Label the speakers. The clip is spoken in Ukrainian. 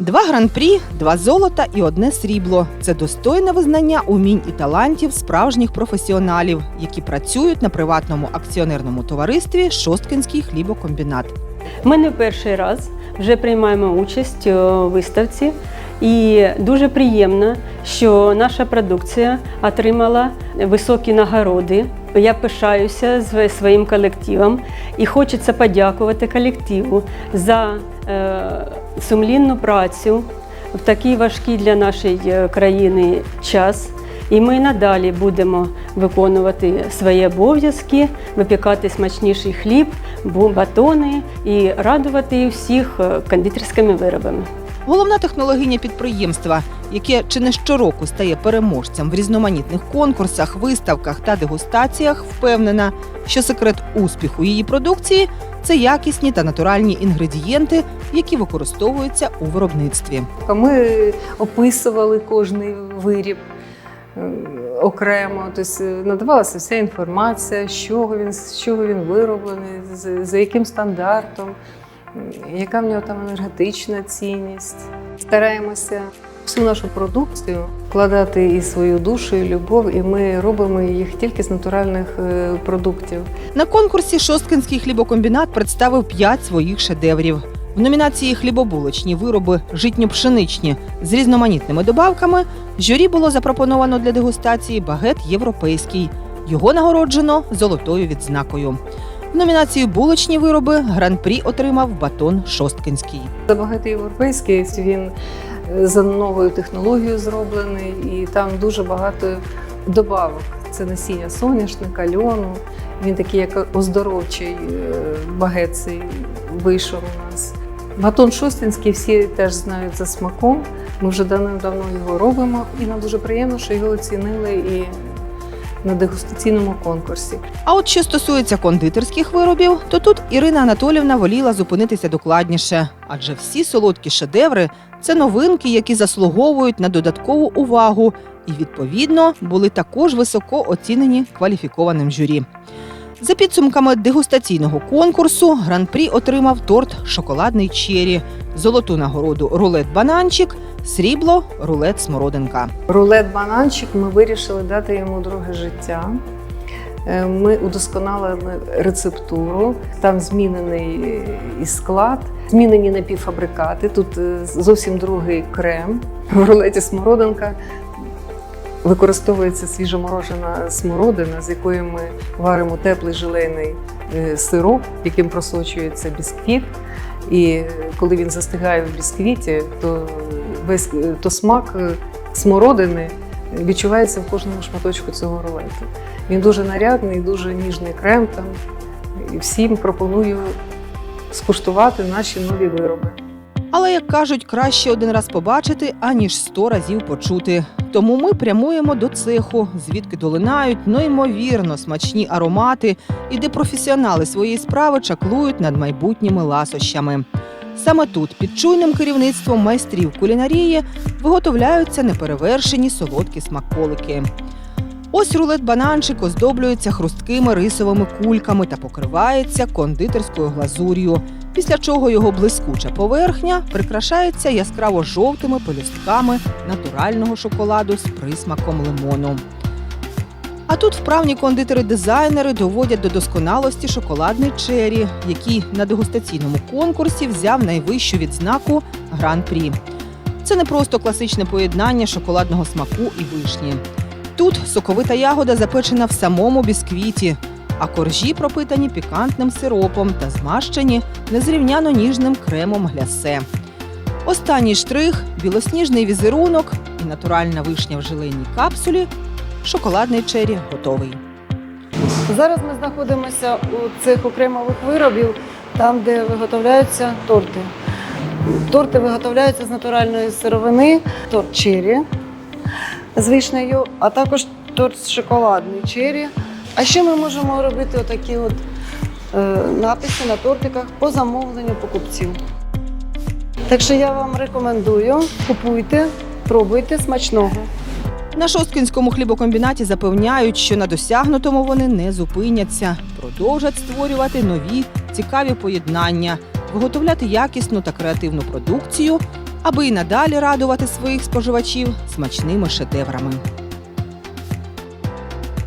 Speaker 1: Два гран-прі, два золота і одне срібло це достойне визнання умінь і талантів справжніх професіоналів, які працюють на приватному акціонерному товаристві Шосткинський хлібокомбінат.
Speaker 2: Ми не перший раз вже приймаємо участь у виставці, і дуже приємно, що наша продукція отримала високі нагороди. Я пишаюся з своїм колективом і хочеться подякувати колективу за е, сумлінну працю в такий важкий для нашої е, країни час. І ми надалі будемо виконувати свої обов'язки, випікати смачніший хліб, батони і радувати всіх е, кондитерськими виробами.
Speaker 1: Головна технологиня підприємства, яке чи не щороку стає переможцем в різноманітних конкурсах, виставках та дегустаціях, впевнена, що секрет успіху її продукції це якісні та натуральні інгредієнти, які використовуються у виробництві.
Speaker 3: Ми описували кожний виріб е, окремо, тобто надавалася вся інформація, з чого він, з чого він вироблений, за яким стандартом, яка в нього там енергетична цінність. Стараємося всю нашу продукцію вкладати і свою душу, і любов, і ми робимо їх тільки з натуральних е, продуктів.
Speaker 1: На конкурсі Шосткинський хлібокомбінат представив п'ять своїх шедеврів. В номінації хлібобулочні вироби житньо-пшеничні з різноманітними добавками журі було запропоновано для дегустації багет європейський. Його нагороджено золотою відзнакою. Номінації булочні вироби гран-прі отримав батон Шосткинський.
Speaker 3: Забагато європейський він е, за новою технологією зроблений, і там дуже багато добавок. Це насіння соняшника, льону. Він такий, як оздоровчий е, багет цей вийшов у нас. Батон шостинський всі теж знають за смаком. Ми вже давним-давно його робимо, і нам дуже приємно, що його оцінили і на дегустаційному конкурсі.
Speaker 1: А от що стосується кондитерських виробів, то тут Ірина Анатолівна воліла зупинитися докладніше, адже всі солодкі шедеври це новинки, які заслуговують на додаткову увагу, і відповідно були також високо оцінені кваліфікованим журі. За підсумками дегустаційного конкурсу гран-прі отримав торт Шоколадний чері, золоту нагороду рулет бананчик, срібло рулет смородинка.
Speaker 3: Рулет бананчик ми вирішили дати йому друге життя. Е, Ми удосконалили рецептуру, там змінений і склад, змінені напівфабрикати. Тут е, зовсім другий крем. В рулеті смородинка використовується свіжоморожена смородина, з якої ми варимо теплий желейний е, сироп, яким просочується бісквіт. І коли він застигає в бісквіті, то весь то смак е, смородини відчувається в кожному шматочку цього рулету. Він дуже нарядний, дуже ніжний крем там. І всім пропоную скуштувати наші нові вироби.
Speaker 1: Але як кажуть, краще один раз побачити, аніж сто разів почути. Тому ми прямуємо до цеху, звідки долинають неймовірно смачні аромати, і де професіонали своєї справи чаклують над майбутніми ласощами. Саме тут, під чуйним керівництвом майстрів кулінарії, виготовляються неперевершені солодкі смаколики. Ось рулет бананчик оздоблюється хрусткими рисовими кульками та покривається кондитерською глазур'ю, після чого його блискуча поверхня прикрашається яскраво жовтими пелюстками натурального шоколаду з присмаком лимону. А тут вправні кондитери-дизайнери доводять до досконалості шоколадний чері, який на дегустаційному конкурсі взяв найвищу відзнаку гран-прі. Це не просто класичне поєднання шоколадного смаку і вишні. Тут соковита ягода запечена в самому бісквіті, а коржі пропитані пікантним сиропом та змащені незрівняно ніжним кремом глясе. Останній штрих білосніжний візерунок і натуральна вишня в желейній капсулі. Шоколадний чері готовий.
Speaker 4: Зараз ми знаходимося у цеху кремових виробів, там, де виготовляються торти. Торти виготовляються з натуральної сировини, торт чері з вишнею, а також торт шоколадний чері. А ще ми можемо робити отакі от е, написи на тортиках по замовленню покупців. Так що я вам рекомендую, купуйте, пробуйте смачного.
Speaker 1: На Шосткінському хлібокомбінаті запевняють, що на досягнутому вони не зупиняться, продовжать створювати нові цікаві поєднання, виготовляти якісну та креативну продукцію аби і надалі радувати своїх споживачів смачними шедеврами.